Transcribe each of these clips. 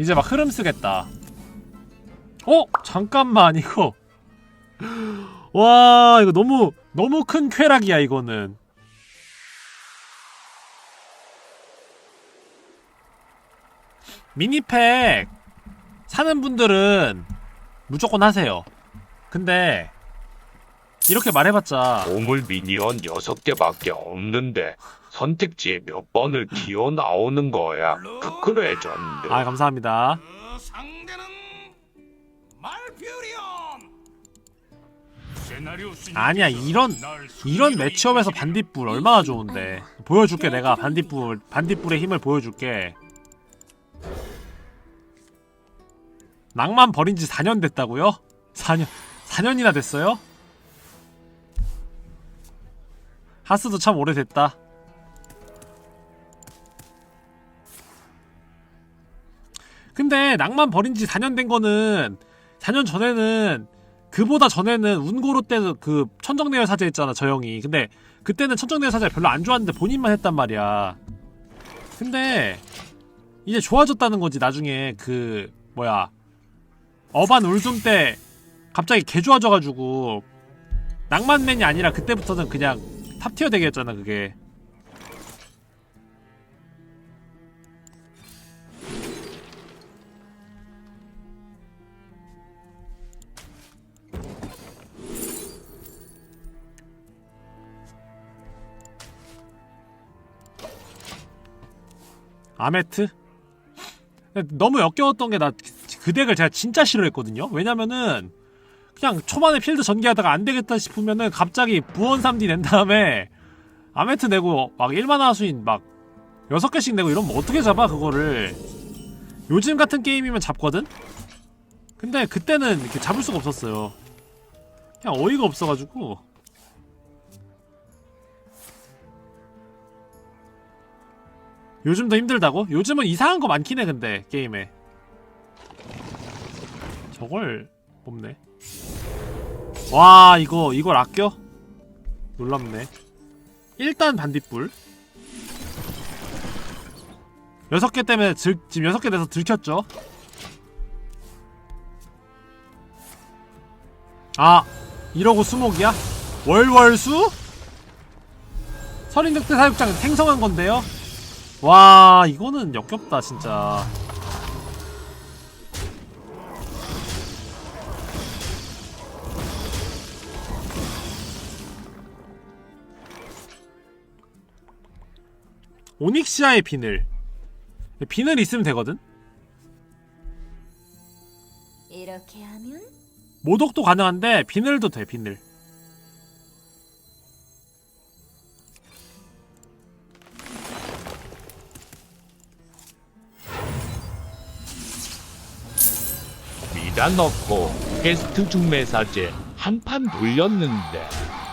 이제 막 흐름 쓰겠다. 어? 잠깐만 이거 와 이거 너무 너무 큰 쾌락이야 이거는 미니팩 사는 분들은 무조건 하세요 근데 이렇게 말해봤자 보물 미니언 6개밖에 없는데 선택지에 몇 번을 튀어 나오는 거야. 그 크크레전드. 아 감사합니다 그 상대는 말퓨리온. 시나리오 쓰니 아니야 이런 날 이런 승리로 매치업에서 반딧불 얼마나 좋은데 보여줄게 내가 반딧불 반딧불의 힘을 보여줄게 낭만 버린 지 4년 됐다고요? 4년 4년이나 됐어요? 하스도 참 오래됐다. 근데 낭만 버린 지 4년 된 거는 4년 전에는 그보다 전에는 운고로 때도 그 천정내열 사제 했잖아 저 형이. 근데 그때는 천정내열 사제 별로 안 좋아하는데 본인만 했단 말이야. 근데 이제 좋아졌다는 거지 나중에 그 뭐야 어반 울둠 때 갑자기 개 좋아져가지고 낭만맨이 아니라 그때부터는 그냥 탑티어 되겠잖아 그게 아메트? 너무 역겨웠던 게 나 그 덱을 제가 진짜 싫어했거든요. 왜냐면은 그냥 초반에 필드 전개하다가 안 되겠다 싶으면은 갑자기 부원 3D 낸 다음에 아메트 내고 막 1만 하수인 막 6개씩 내고 이러면 어떻게 잡아 그거를 요즘 같은 게임이면 잡거든? 근데 그때는 이렇게 잡을 수가 없었어요. 그냥 어이가 없어가지고 요즘도 힘들다고? 요즘은 이상한 거 많긴 해 근데 게임에 저걸 뽑네 와 이거 이걸 아껴? 놀랍네 일단 반딧불 여섯 개 때문에 들, 지금 여섯 개 돼서 들켰죠 아 이러고 수목이야? 월월수? 서린득대 사육장 생성한 건데요? 와 이거는 역겹다 진짜 오닉시아의 비늘. 비늘 있으면 되거든? 이렇게 하면? 모독도 가능한데 비늘도 돼 비늘. 미다 넣고 게스트 중매사제 한판 돌렸는데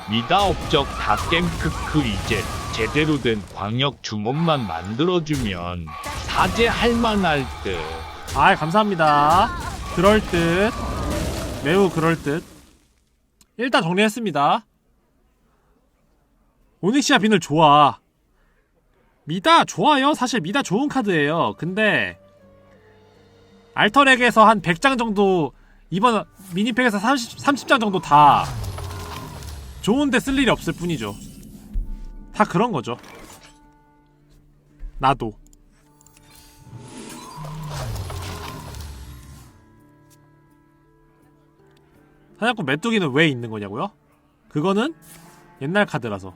미다 업적 다 겜 크크 이제 제대로 된 광역 주먹만 만들어주면 사제 할 만할 듯. 아 감사합니다. 그럴 듯. 매우 그럴 듯. 일단 정리했습니다. 오닉시아 비늘 좋아. 미다 좋아요. 사실 미다 좋은 카드예요. 근데 알터렉에서 한 100장 정도 이번 미니팩에서 30, 30장 정도 다 좋은데 쓸 일이 없을 뿐이죠 다 그런 거죠 나도 사냥꾼 메뚜기는 왜 있는 거냐고요? 그거는 옛날 카드라서.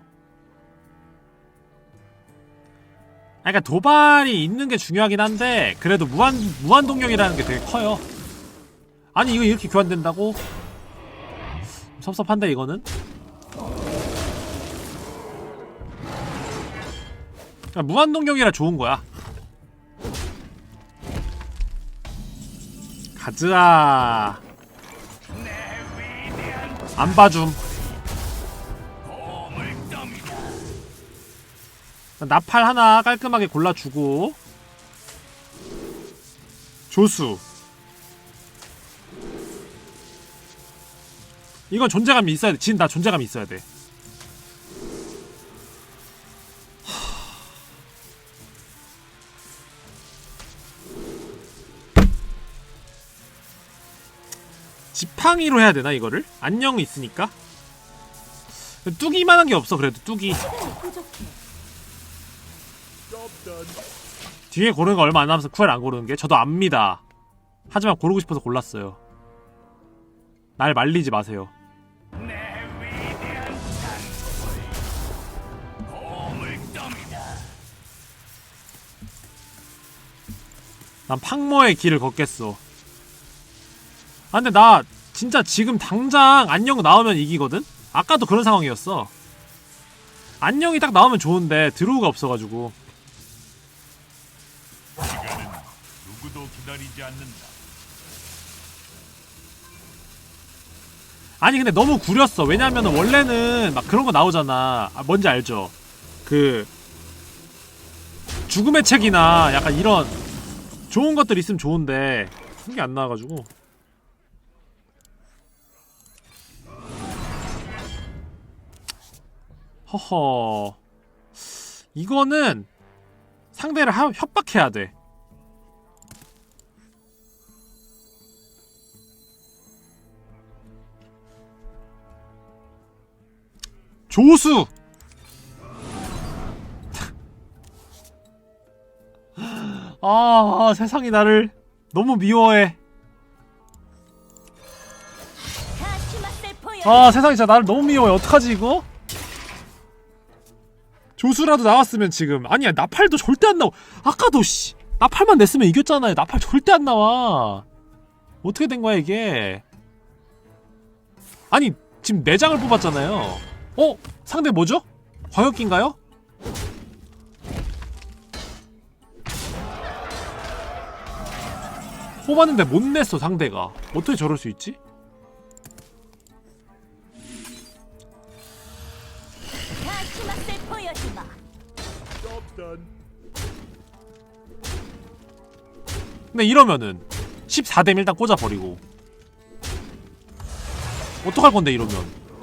아, 그러니까 도발이 있는 게 중요하긴 한데 그래도 무한 무한 동력이라는 게 되게 커요. 아니 이거 이렇게 교환된다고? 섭섭한데 이거는? 그러니까 무한 동력이라 좋은 거야. 가즈아. 안 봐줌. 나팔 하나 깔끔하게 골라주고 조수 이건 존재감이 있어야 돼. 진나 존재감이 있어야 돼. 지팡이로 해야 되나 이거를? 안녕이 있으니까 뚜기만한 게 없어 그래도 뚜기. 뒤에 고르는 거 얼마 안 남아서 쿠엘 안 고르는 게 저도 압니다 하지만 고르고 싶어서 골랐어요 날 말리지 마세요. 난 팡모의 길을 걷겠어 아 근데 나 진짜 지금 당장 안녕 나오면 이기거든? 아까도 그런 상황이었어. 안녕이 딱 나오면 좋은데 드로우가 없어가지고. 누구도 기다리지 않는다. 아니 근데 너무 구렸어. 왜냐면 원래는 막 그런 거 나오잖아. 아, 뭔지 알죠? 그 죽음의 책이나 약간 이런 좋은 것들 있으면 좋은데 그게 안 나와가지고 허허 이거는 상대를 하- 협박해야 돼 조수! 아, 아, 세상이 나를 너무 미워해. 아, 세상이 진짜 나를 너무 미워해. 어떡하지, 이거? 조수라도 나왔으면 지금. 아니야, 나팔도 절대 안 나와. 아까도, 씨. 나팔만 냈으면 이겼잖아요. 나팔 절대 안 나와. 어떻게 된 거야, 이게? 아니, 지금 4장을 뽑았잖아요. 어? 상대 뭐죠? 광역기인가요? 뽑았는데 못 냈어 상대가 어떻게 저럴 수 있지? 근데 이러면은 14댐 일단 꽂아버리고 어떡할 건데 이러면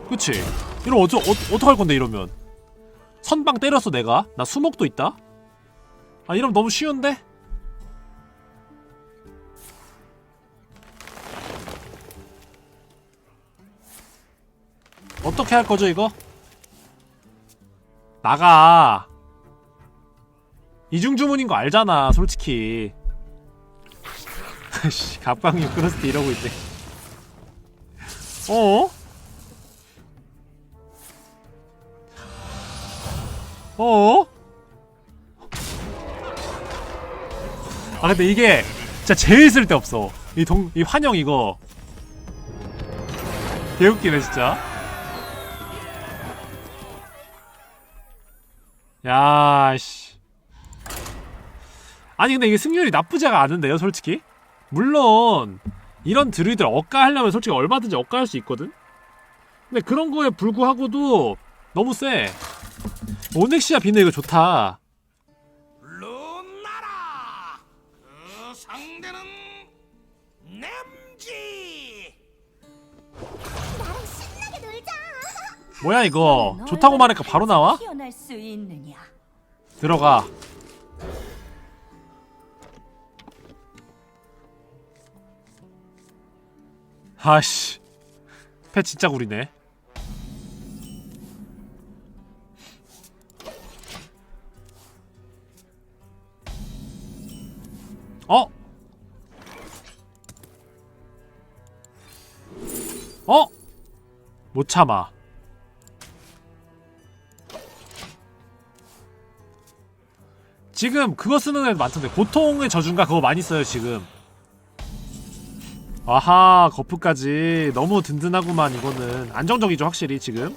그치? 이러면 어쩌, 어, 어떡할 건데 이러면 선방 때렸어 내가? 나 수목도 있다? 아 이러면 너무 쉬운데? 어떻게 할 거죠 이거? 나가 이중 주문인 거 알잖아 솔직히 씨, 갑광이 크로스트 이러고 있대. 어? 어? 아 근데 이게 진짜 제일 쓸데없어. 이 동, 이 환영 이거. 개웃기네 진짜. 야 씨. 아니 근데 이게 승률이 나쁘지가 않은데요 솔직히? 물론 이런 드루이들 억가하려면 솔직히 얼마든지 억가할 수 있거든? 근데 그런 거에 불구하고도 너무 세 오넥시아 비네 이거 좋다. 그 상대는 냄지. 나랑 신나게 놀자. 뭐야 이거 좋다고 말하니까 바로 나와? 태어날 수 있느냐? 들어가 아씨. 패 진짜 구리네. 어? 어? 못 참아. 지금 그거 쓰는 애들 많던데 고통의 저준가? 그거 많이 써요 지금 아하 거프까지. 너무 든든하구만 이거는. 안정적이죠 확실히 지금.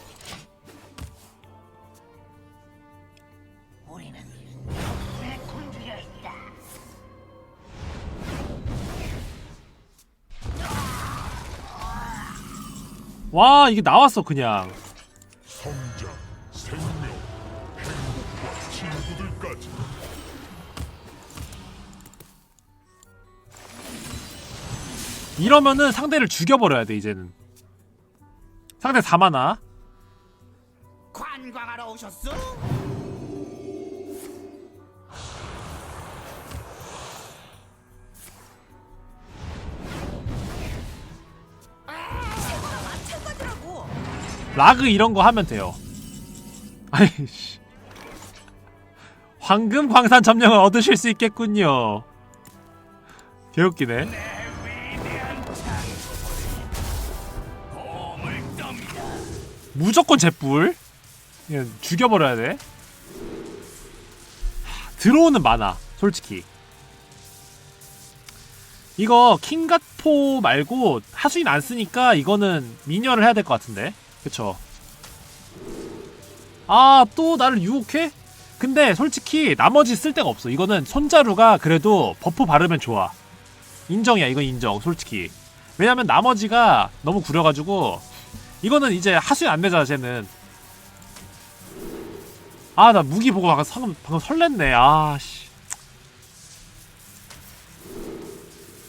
와 이게 나왔어 그냥. 성장, 생명, 행복과 친구들까지 이러면은 상대를 죽여버려야 돼 이제는 상대 4만화 관광하러 오셨어? 라그 이런 거 하면 돼요. 아이씨. 황금 광산 점령을 얻으실 수 있겠군요. 개웃기네. 무조건 jet불. 그냥 죽여버려야 돼. 하, 들어오는 많아, 솔직히. 이거 킹갓포 말고 하수인 안 쓰니까 이거는 미녀를 해야 될 것 같은데. 그쵸? 아, 또 나를 유혹해? 근데 솔직히 나머지 쓸 데가 없어. 이거는 손자루가 그래도 버프 바르면 좋아. 인정이야, 이건 인정, 솔직히. 왜냐면 나머지가 너무 구려가지고 이거는 이제 하수인 안 되잖아, 쟤는. 아, 나 무기 보고 방금, 방금, 방금 설렜네. 아, 씨.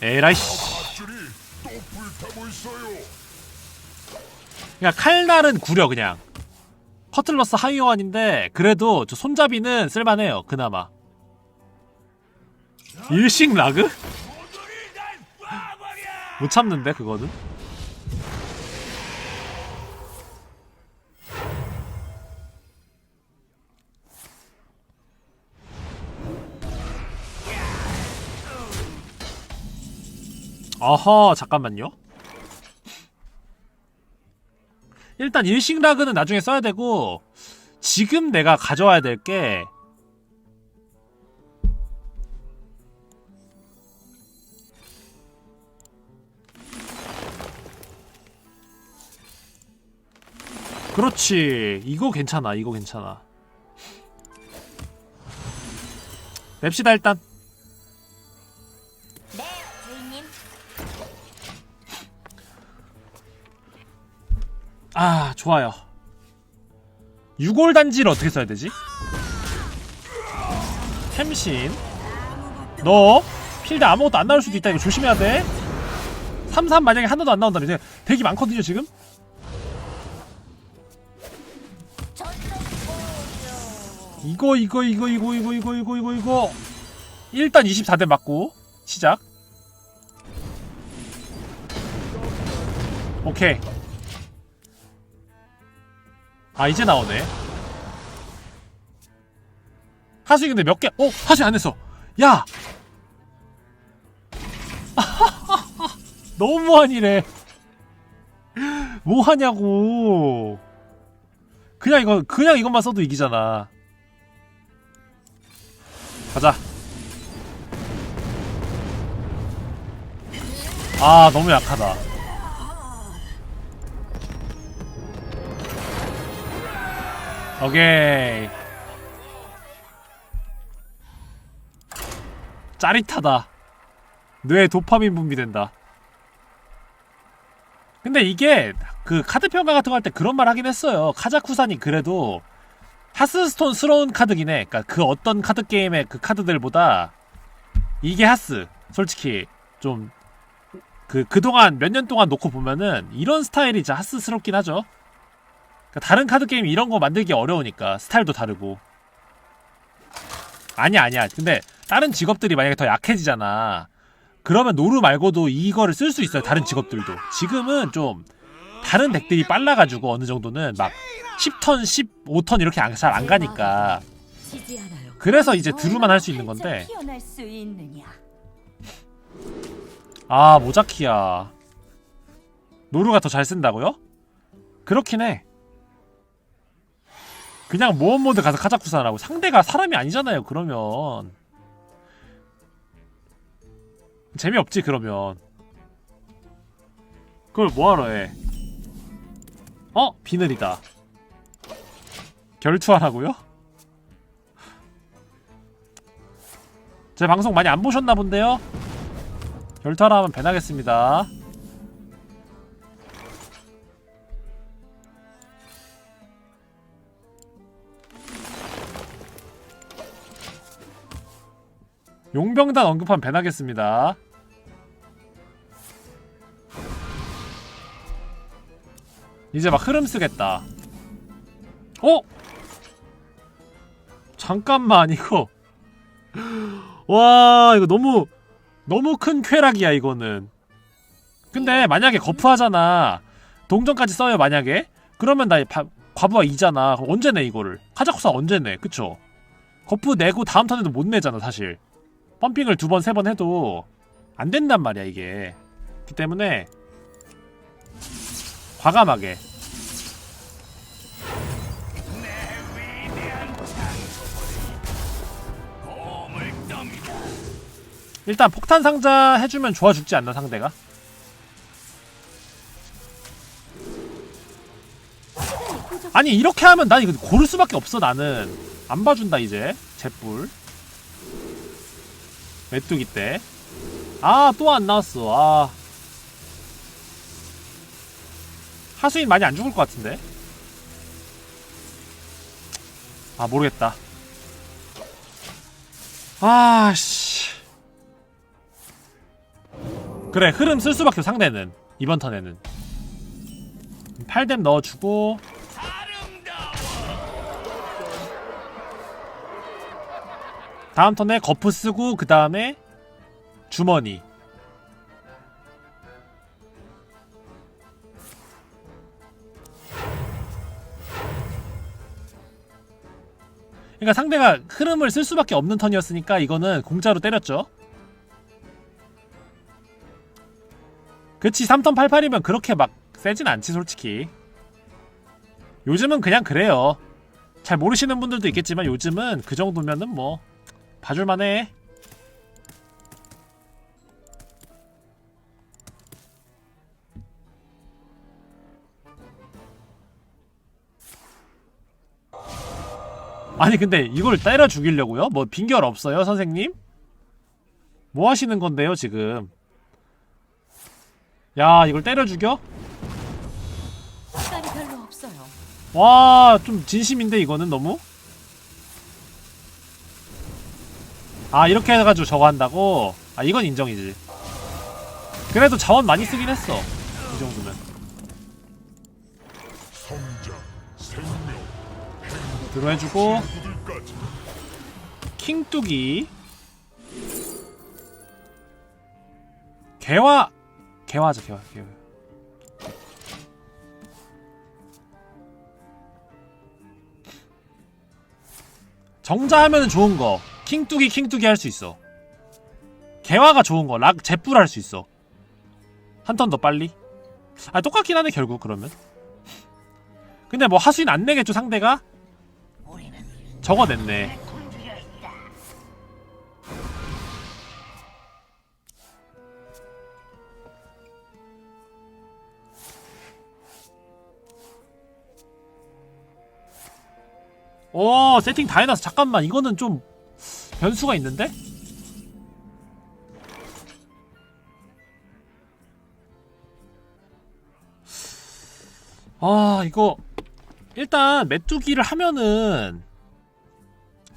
에라이, 씨. 밧줄이 또 불타고 있어요. 그냥 칼날은 구려 그냥 커틀러스 하이어환인데 그래도 저 손잡이는 쓸만해요 그나마 일식 라그? 못 참는데 그거는 어허 잠깐만요. 일단 일식 라그는 나중에 써야 되고 지금 내가 가져와야 될 게 그렇지. 이거 괜찮아 이거 괜찮아. 냅시다 일단 아 좋아요. 6월 단지를 어떻게 써야 되지? 템신. 너 필드 아무것도 안 나올 수도 있다. 이거 조심해야 돼. 3-3 만약에 하나도 안 나온다면 이제 대기 많거든요 지금. 이거 이거 이거 이거 이거 이거 이거 이거 이거. 일단 24대 맞고 시작. 오케이 아 이제 나오네 하수이 근데 몇 개? 어? 하수이 안 했어 야! 너무하니래 뭐 하냐고 그냥 이거 그냥 이것만 써도 이기잖아 가자. 아, 너무 약하다. 오케이. 짜릿하다. 뇌 도파민 분비된다. 근데 이게 그 카드 평가 같은 거 할 때 그런 말 하긴 했어요. 카자쿠산이 그래도 하스스톤스러운 카드긴 해. 그러니까 그 어떤 카드 게임의 그 카드들보다 이게 하스. 솔직히 좀 그 그동안 몇 년 동안 놓고 보면은 이런 스타일이 진짜 하스스럽긴 하죠. 그러니까 다른 카드 게임 이런 거 만들기 어려우니까 스타일도 다르고. 아니야 아니야. 근데 다른 직업들이 만약에 더 약해지잖아. 그러면 노루 말고도 이거를 쓸 수 있어요. 다른 직업들도. 지금은 좀 다른 덱들이 빨라가지고 어느 정도는 막 10턴, 15턴 이렇게 잘 안 가니까. 그래서 이제 드루만 할 수 있는 건데? 아 모자키야 노루가 더 잘 쓴다고요? 그렇긴 해 그냥 모험 모드 가서 카자쿠산하고 상대가 사람이 아니잖아요 그러면 재미없지 그러면 그걸 뭐하러 해 어? 비늘이다 결투하라고요? 제 방송 많이 안 보셨나 본데요? 결투하라 하면 배나겠습니다. 용병단 언급하면 배나겠습니다. 이제 막 흐름 쓰겠다. 어? 잠깐만 이거 와 이거 너무 너무 큰 쾌락이야 이거는 근데 만약에 거푸하잖아 동전까지 써요 만약에 그러면 나 바- 과부하 2잖아. 그럼 언제 내 이거를? 카자쿠사 언제 내? 그쵸? 거프 내고 다음 턴에도 못 내잖아 사실. 펌핑을 두 번 세 번 해도 안 된단 말이야 이게. 그 때문에 과감하게. 일단 폭탄 상자 해주면 좋아 죽지 않나 상대가? 아니 이렇게 하면 난 이거 고를 수밖에 없어 나는 안 봐준다 이제 잿불 메뚜기 때 아 또 안 나왔어. 아. 하수인 많이 안 죽을 것 같은데? 아 모르겠다. 아 씨. 그래 흐름 쓸 수밖에 상대는. 이번 턴에는. 8뎀 넣어주고 다음 턴에 거프 쓰고 그 다음에 주머니. 그러니까 상대가 흐름을 쓸 수밖에 없는 턴이었으니까 이거는 공짜로 때렸죠. 그치 3턴 88이면 그렇게 막 세진 않지 솔직히. 요즘은 그냥 그래요. 잘 모르시는 분들도 있겠지만 요즘은 그 정도면은 뭐 봐줄만해 아니 근데 이걸 때려 죽이려고요? 뭐 빈결 없어요 선생님? 뭐 하시는 건데요 지금 야 이걸 때려 죽여? 와, 좀 진심인데 이거는 너무? 아, 이렇게 해가지고 저거 한다고? 아, 이건 인정이지. 그래도 자원 많이 쓰긴 했어. 이 정도면. 들어해주고, 킹뚜기. 개화, 개화하자, 개화, 개화. 정자하면 좋은 거. 킹뚜기, 킹뚜기 할 수 있어. 개화가 좋은 거. 락, 제뿔 할 수 있어. 한 턴 더 빨리. 아, 똑같긴 하네, 결국, 그러면. 근데 뭐 하수인 안 내겠죠, 상대가? 저거 냈네. 오 세팅 다 해놨어 잠깐만 이거는 좀 변수가 있는데? 아 이거 일단 메뚜기를 하면은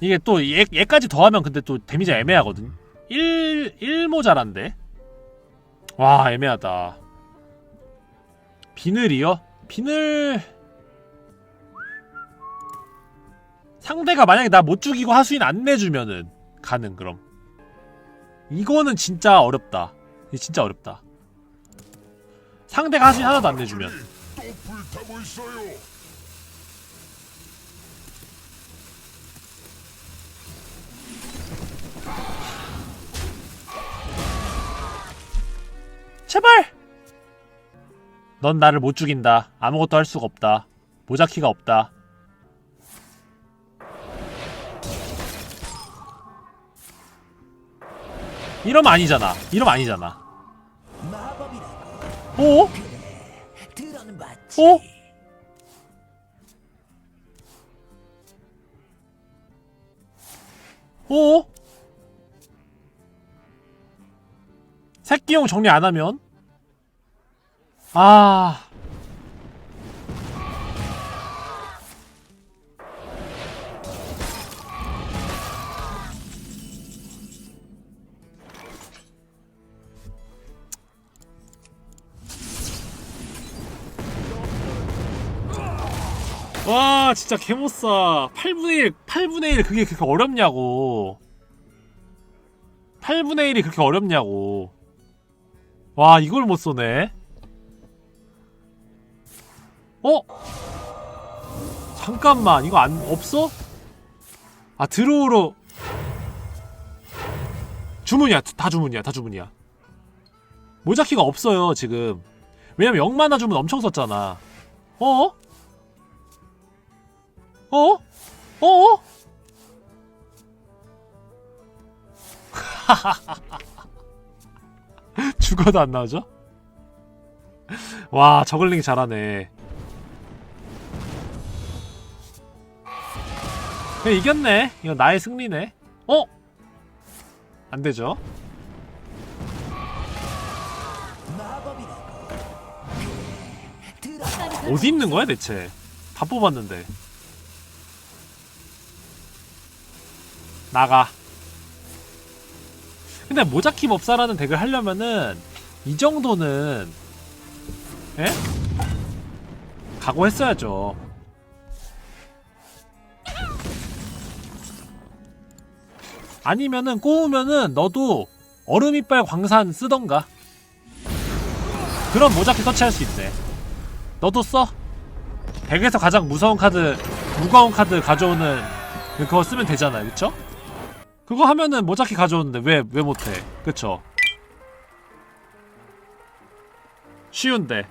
이게 또 얘, 얘까지 더하면 근데 또 데미지 애매하거든 1, 1 모자란데 와 애매하다 비늘이요? 비늘 상대가 만약에 나 못 죽이고 하수인 안 내주면은 가능 그럼. 이거는 진짜 어렵다. 진짜 어렵다. 상대가 하수인 하나도 안 내주면. 제발! 넌 나를 못 죽인다. 아무것도 할 수가 없다. 모자키가 없다 이러면 아니잖아 이러면 아니잖아 봤지. 어? 어? 새끼용 정리 안 하면? 아. 와 진짜 개못사. 8분의 1 8분의 1 그게 그렇게 어렵냐고. 8분의 1이 그렇게 어렵냐고. 와 이걸 못 쏘네. 어? 잠깐만 이거 안 없어? 아 드로우로. 주문이야 다 주문이야 다 주문이야. 모자키가 없어요 지금. 왜냐면 0만화 주문 엄청 썼잖아. 어? 어? 어? 죽어도 안 나오죠? 와 저글링 잘하네 이겼네 이거 나의 승리네 어? 안되죠. 어디 있는 거야 대체 다 뽑았는데 나가. 근데 모자키 법사라는 덱을 하려면은 이 정도는 에? 각오했어야죠. 아니면은 꼬우면은 너도 얼음 이빨 광산 쓰던가. 그럼 모자키 터치할 수 있대. 너도 써. 덱에서 가장 무서운 카드 무거운 카드 가져오는 그거 쓰면 되잖아요. 그쵸? 그거 하면은 모자키 가져오는데 왜 왜 못해 그쵸? 쉬운데